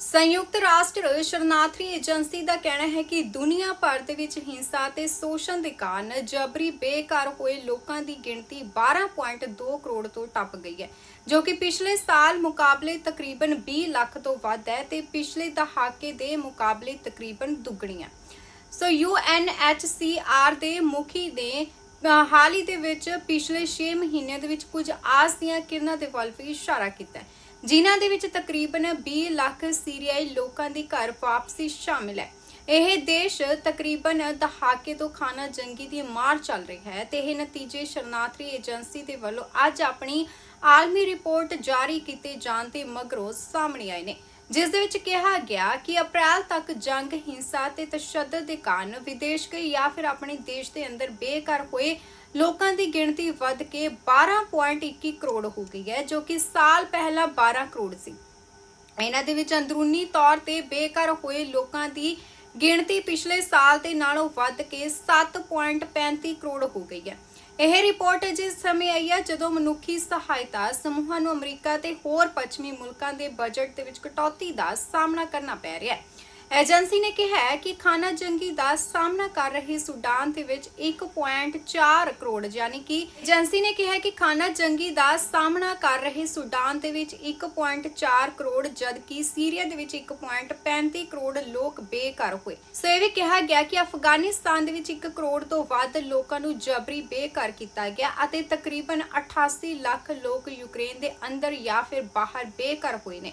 ਸੰਯੁਕਤ ਰਾਸ਼ਟਰ ਸ਼ਰਨਾਰਥੀ ਏਜੰਸੀ ਦਾ ਕਹਿਣਾ ਹੈ ਕਿ ਦੁਨੀਆ ਭਰ ਦੇ ਵਿੱਚ ਹਿੰਸਾ ਤੇ ਸ਼ੋਸ਼ਣ ਦੇ ਕਾਰਨ ਜਬਰੀ ਬੇਘਰ ਹੋਏ ਲੋਕਾਂ ਦੀ ਗਿਣਤੀ 12.2 ਕਰੋੜ ਤੋਂ ਟੱਪ ਗਈ ਹੈ, ਜੋ ਕਿ ਪਿਛਲੇ ਸਾਲ ਮੁਕਾਬਲੇ ਤਕਰੀਬਨ 20 ਲੱਖ ਤੋਂ ਵੱਧ ਹੈ ਤੇ ਪਿਛਲੇ ਦਹਾਕੇ ਦੇ ਮੁਕਾਬਲੇ ਤਕਰੀਬਨ ਦੁੱਗਣੀ ਹੈ। ਸੋ UNHCR ਦੇ ਮੁਖੀ ਨੇ ਹਾਲ ਹੀ ਦੇ ਵਿੱਚ ਪਿਛਲੇ 6 ਮਹੀਨਿਆਂ ਦੇ ਵਿੱਚ ਕੁਝ ਆਸ ਦੀਆਂ ਕਿਰਨਾਂ ਦੇ ਵੱਲ ਵੀ ਇਸ਼ਾਰਾ ਕੀਤਾ ਹੈ। ਜਿਨ੍ਹਾਂ ਦੇ ਵਿੱਚ ਤਕਰੀਬਨ 20 ਲੱਖ ਸੀਰੀਆਈ ਲੋਕਾਂ ਦੀ ਘਰ ਵਾਪਸੀ ਸ਼ਾਮਿਲ ਹੈ। ਇਹ ਦੇਸ਼ ਤਕਰੀਬਨ ਦਹਾਕੇ ਤੋਂ ਖਾਨਾ ਜੰਗੀ ਦੀ ਮਾਰ ਚੱਲ ਰਹੀ ਹੈ ਤੇ ਇਹ ਨਤੀਜੇ ਸ਼ਰਨਾਰਥੀ ਏਜੰਸੀ ਦੇ ਵੱਲੋਂ ਅੱਜ ਆਪਣੀ ਆਲਮੀ ਰਿਪੋਰਟ ਜਾਰੀ ਕੀਤੇ ਜਾਣ ਤੇ ਮਗਰੋਂ ਸਾਹਮਣੇ ਆਏ ਨੇ, ਜਿਸ ਦੇ ਵਿੱਚ ਕਿਹਾ ਗਿਆ ਕਿ ਅਪ੍ਰੈਲ ਤੱਕ ਜੰਗ, ਹਿੰਸਾ ਤੇ ਤਸ਼ੱਦਦ ਦੇ ਕਾਰਨ ਵਿਦੇਸ਼ ਗਏ ਜਾਂ ਫਿਰ ਆਪਣੇ ਦੇਸ਼ ਦੇ ਅੰਦਰ ਬੇਘਰ ਹੋਏ ਲੋਕਾਂ ਦੀ ਗਿਣਤੀ ਵੱਧ ਕੇ 12.21 ਕਰੋੜ ਹੋ ਗਈ ਹੈ, ਜੋ ਕਿ ਸਾਲ ਪਹਿਲਾਂ 12 ਕਰੋੜ ਸੀ। ਇਹਨਾਂ ਦੇ ਵਿੱਚ ਅੰਦਰੂਨੀ ਤੌਰ ਤੇ ਬੇਘਰ ਹੋਏ ਲੋਕਾਂ ਦੀ ਗਿਣਤੀ ਪਿਛਲੇ ਸਾਲ ਦੇ ਨਾਲੋਂ ਵੱਧ ਕੇ 7.35 ਕਰੋੜ ਹੋ ਗਈ ਹੈ। ਇਹ ਰਿਪੋਰਟ ਜਿਸ ਸਮੇਂ ਆਈ ਹੈ, ਜਦੋਂ ਮਨੁੱਖੀ ਸਹਾਇਤਾ ਸਮੂਹਾਂ ਨੂੰ ਅਮਰੀਕਾ ਤੇ ਹੋਰ ਪੱਛਮੀ ਮੁਲਕਾਂ ਦੇ ਬਜਟ ਦੇ ਵਿੱਚ ਕਟੌਤੀ ਦਾ ਸਾਹਮਣਾ ਕਰਨਾ ਪੈ ਰਿਹਾ ਹੈ। ਏਜੰਸੀ ਨੇ ਕਿਹਾ ਹੈ ਕਿ ਖਾਨਾ ਜੰਗੀ ਦਾ ਸਾਹਮਣਾ ਕਰ ਰਹੇ ਸੁਡਾਨ ਦੇ ਵਿੱਚ 1.4 ਕਰੋੜ, ਯਾਨੀ ਕਿ ਏਜੰਸੀ ਨੇ ਕਿਹਾ ਕਿ ਖਾਨਾ ਜੰਗੀ ਦਾ ਸਾਹਮਣਾ ਕਰ ਰਹੇ ਸੁਡਾਨ ਦੇ ਵਿੱਚ 1.4 ਕਰੋੜ, ਜਦਕਿ ਸੀਰੀਆ ਦੇ ਵਿੱਚ 1.35 ਕਰੋੜ ਲੋਕ ਬੇਘਰ ਹੋਏ। ਸੋ ਇਹ ਵੀ ਕਿਹਾ ਗਿਆ ਕਿ ਅਫਗਾਨਿਸਤਾਨ ਦੇ ਵਿੱਚ 1 ਕਰੋੜ ਤੋਂ ਵੱਧ ਲੋਕਾਂ ਨੂੰ ਜਬਰੀ ਬੇਘਰ ਕੀਤਾ ਗਿਆ ਅਤੇ ਤਕਰੀਬਨ 88 ਲੱਖ ਲੋਕ ਯੂਕਰੇਨ ਦੇ ਅੰਦਰ ਜਾਂ ਫਿਰ ਬਾਹਰ ਬੇਘਰ ਹੋਏ ਨੇ।